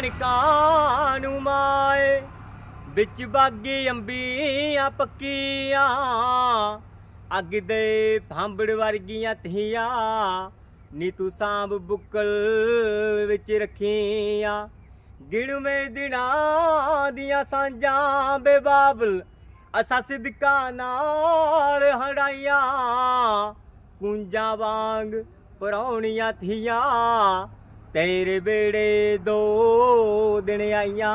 ਕਣਕਾਂ ਨੂੰ ਮਾਏ, ਵਿੱਚ ਬਾਗੀ ਅੰਬੀਆਂ ਪੱਕੀਆਂ, ਅੱਗ ਦੇ ਭਾਂਬੜ ਵਰਗੀਆਂ ਤਹੀਆਂ ਨੀ ਤੂੰ ਸਾਂਭ ਬੁੱਕਲ ਵਿੱਚ ਰੱਖੀਆਂ। ਗਿਣਵੇਂ ਦਿਨਾਂ ਦੀਆਂ ਸਾਂਝਾਂ ਬੇਬਾਬਲ ਅਸਾਂ ਸਿਦਕਾਂ ਨਾਲ ਹੜਾਈਆਂ ਕੁੰਜਾਂ ਵਾਂਗ ਪਰੌਣੀਆਂ ਥੀਆਂ ਤੇਰੇ ਬੇੜੇ ਦੋ ਦਿਨ ਆਈਆਂ।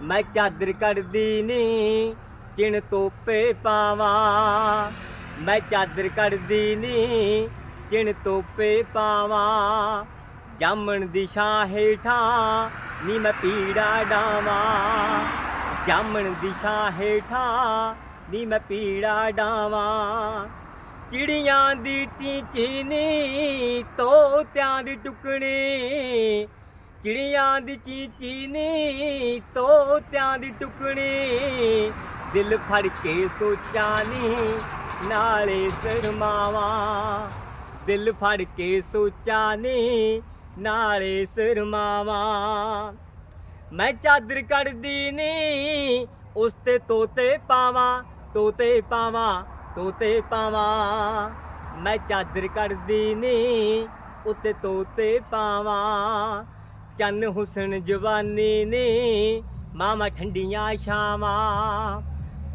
ਮੈਂ ਚਾਦਰ ਕੱਢਦੀ ਨੀ, ਚਿਣ ਤੋਪੇ ਪਾਵਾਂ। ਮੈਂ ਚਾਦਰ ਕੱਢਦੀ ਨੀ, ਚਿਣ ਤੋਪੇ ਪਾਵਾਂ। ਜਾਮਣ ਦੀ ਛਾਂ ਹੇਠਾਂ ਨੀ ਮੈਂ ਪੀੜਾ ਡਾਵਾਂ। ਜਾਮਣ ਦੀ ਛਾਂ ਹੇਠਾਂ ਨੀ ਮੈਂ ਪੀੜਾ ਡਾਵਾਂ। ਚਿੜੀਆਂ ਦੀ ਚੀਚੀ ਨੀ ਤੋਤਿਆਂ ਦੀ ਟੁਕਣੀ। ਚਿੜੀਆਂ ਦੀ ਚੀਚੀ ਨੀ ਤੋਤਿਆਂ ਦੀ ਟੁਕਣੀ। ਦਿਲ ਫੜ ਕੇ ਸੋਚਾਂ ਨੀ, ਨਾਲੇ ਸਰਮਾਵਾਂ। ਦਿਲ ਫੜ ਕੇ ਸੋਚਾਂ ਨੀ, ਨਾਲੇ ਸਰਮਾਵਾਂ। ਮੈਂ ਚਾਦਰ ਕੱਢਦੀ ਨੀ, ਉਸ ਤੇ ਤੋਤੇ ਪਾਵਾਂ ਤੋਤੇ ਪਾਵਾਂ। ਤੋਤੇ ਪਾਵਾਂ। ਮੈਂ ਚਾਦਰ ਕੱਢਦੀ ਨੀ, ਉੱਤੇ ਤੋਤੇ ਪਾਵਾਂ। ਚੰਨ ਹੁਸਨ ਜਵਾਨੀ ਨੇ ਮਾਮਾ ਠੰਡੀਆਂ ਛਾਵਾਂ।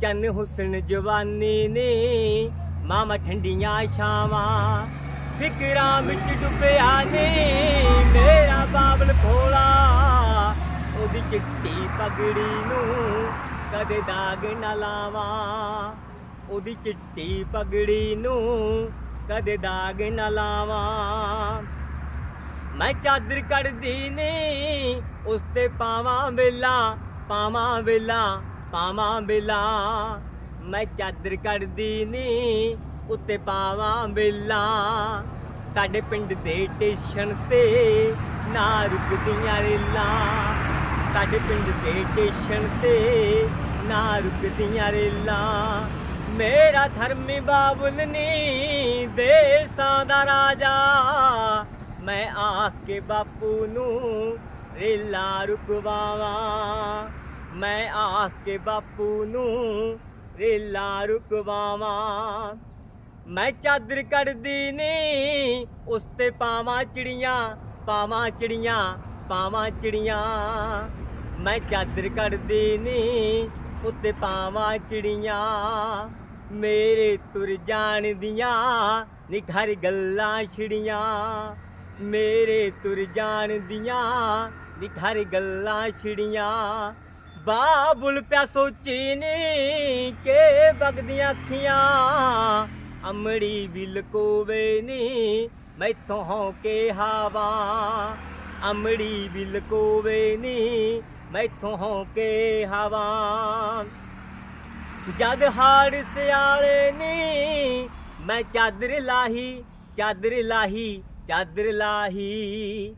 ਚੰਨ ਹੁਸਨ ਜਵਾਨੀ ਨੇ ਮਾਮਾ ਠੰਡੀਆਂ ਛਾਵਾਂ। ਫਿਕਰਾਂ ਵਿੱਚ ਡੁੱਬਿਆ ਨੀ, ਮੇਰਾ ਬਾਬਲ ਭੋਲਾ। ਉਹਦੀ ਚਿੱਟੀ ਪਗੜੀ ਨੂੰ ਕਦੇ ਦਾਗ ਨਾ ਲਾਵਾਂ। ਉਹਦੀ ਚਿੱਟੀ ਪਗੜੀ ਨੂੰ ਕਦੇ ਦਾਗ ਨਾ ਲਾਵਾਂ। ਮੈਂ ਚਾਦਰ ਕੱਢਦੀ ਨੀ, ਉਸ ਤੇ ਪਾਵਾਂ ਵੇਲਾ ਪਾਵਾਂ ਵੇਲਾ ਪਾਵਾਂ ਵੇਲਾ। ਮੈਂ ਚਾਦਰ ਕੱਢਦੀ ਨੀ, ਉੱਤੇ ਪਾਵਾਂ ਵੇਲਾ। ਸਾਡੇ ਪਿੰਡ ਦੇ ਟੇਸ਼ਨ ਤੇ ਨਾ ਰੁਕਦੀਆਂ ਰੇਲਾਂ। ਸਾਡੇ ਪਿੰਡ ਦੇ ਟੇਸ਼ਨ ਤੇ ਨਾ ਰੁਕਦੀਆਂ ਰੇਲਾਂ। ਮੇਰਾ ਧਰਮੀ ਬਾਬੁਲਨੀ ਦੇਸਾਂ ਦਾ ਰਾਜਾ। ਮੈਂ ਆ ਕੇ ਬਾਪੂ ਨੂੰ ਰੇਲਾ ਰੁਕਵਾਵਾਂ। ਮੈਂ ਆ ਕੇ ਬਾਪੂ ਨੂੰ ਰੇਲਾ ਰੁਕਵਾਵਾਂ। ਮੈਂ ਚਾਦਰ ਕੱਢਦੀ ਨੀ, ਉਸ ਤੇ ਪਾਵਾਂ ਚਿੜੀਆਂ ਪਾਵਾਂ ਚਿੜੀਆਂ ਪਾਵਾਂ ਚਿੜੀਆਂ। ਮੈਂ ਚਾਦਰ ਕੱਢਦੀ ਨੀ ਉੱਤੇ ਪਾਵਾਂ ਚਿੜੀਆਂ। ਮੇਰੇ ਤੁਰ ਜਾਣ ਦੀਆਂ ਨੀ ਗੱਲਾਂ ਛਿੜੀਆਂ। ਮੇਰੇ ਤੁਰ ਜਾਣ ਦੀਆਂ ਨੀ ਗੱਲਾਂ ਛਿੜੀਆਂ। ਬਾਬੁਲ ਪਿਆ ਸੋਚੀ ਨੀ ਕਿ ਬਗਦੀਆਂ ਅੱਖੀਆਂ। ਅਮੜੀ ਵਿਲ ਕੋਵੇ ਨੀ, ਮੈਥੋਂ ਹੋ ਕੇ ਹਵਾ। ਅਮੜੀ ਵਿਲ ਕੋਵੇ ਨੀ, ਮੈਥੋਂ ਹੋ ਕੇ ਹਵਾ। ਜਦ ਹਾੜ ਸਿਆਲੇ ਨੀ, ਮੈਂ ਚਾਦਰ ਲਾਹੀ ਚਾਦਰ ਲਾਹੀ ਚਾਦਰ ਲਾਹੀ।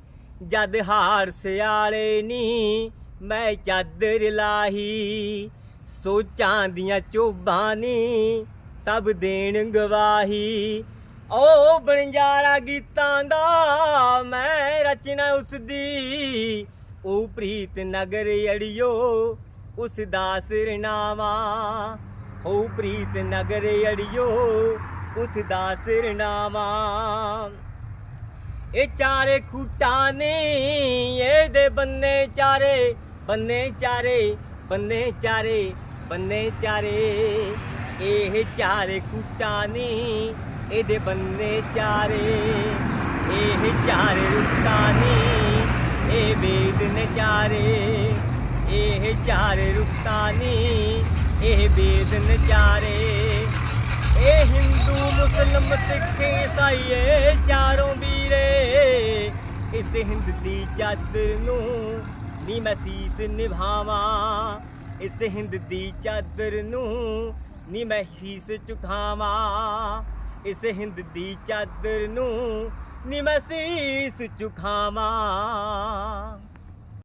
ਜਦ ਹਾਰ ਸਿਆਲੇ ਨੀ, ਮੈਂ ਚਾਦਰ ਲਾਹੀ। ਸੋਚਾਂ ਦੀਆਂ ਚੋਬਾਂ ਨੀ, ਸਭ ਦੇਣ ਗਵਾਹੀ। ਓ ਬਣਜਾਰਾ ਗੀਤਾਂ ਦਾ, ਮੈਂ ਰਚਨਾ ਉਸ ਦੀ ਉਹ ਪ੍ਰੀਤ ਨਗਰ ਅੜਿਓ ਉਸ ਦਾ ਸਿਰਨਾਵਾ ਹੋ ਪ੍ਰੀਤ ਨਗਰ ਅੜਿਓ, ਉਸ ਦਾ ਸਿਰਨਾਵਾ ਇਹ ਚਾਰੇ ਖੂਟਾਂ ਨੇ, ਇਹਦੇ ਬੰਨੇ ਚਾਰੇ ਬੰਨੇ ਚਾਰੇ ਬੰਨੇ ਚਾਰੇ ਬੰਨੇ ਚਾਰੇ। ਇਹ ਚਾਰੇ ਖੂਟਾਂ ਨੇ, ਇਹਦੇ ਬੰਨੇ ਚਾਰੇ। ਇਹ ਚਾਰੇ ਰੁੱਤਾਂ ਨੇ, ਇਹ ਵੇਦ ਨੇ ਚਾਰੇ ਇਹ ਚਾਰੇ ਰੁੱਤਾਂ ਇਹ ਬੇਦ ਨੇ ਇਹ ਹਿੰਦੂ, ਮੁਸਲਮ, ਸਿੱਖ, ਈਸਾਈ ਚਾਰੋਂ ਵੀਰੇ। ਇਸ ਹਿੰਦ ਦੀ ਚਾਦਰ ਨੂੰ ਨੀ ਮੈਂ ਸੀਸ ਨਿਭਾਵਾਂ। ਇਸ ਹਿੰਦ ਦੀ ਚਾਦਰ ਨੂੰ ਨੀ ਮੈਂ ਸੀਸ ਝੁਕਾਵਾਂ ਇਸ ਹਿੰਦ ਦੀ ਚਾਦਰ ਨੂੰ ਨੀ ਮੈਂ ਸੀਸ ਝੁਕਾਵਾਂ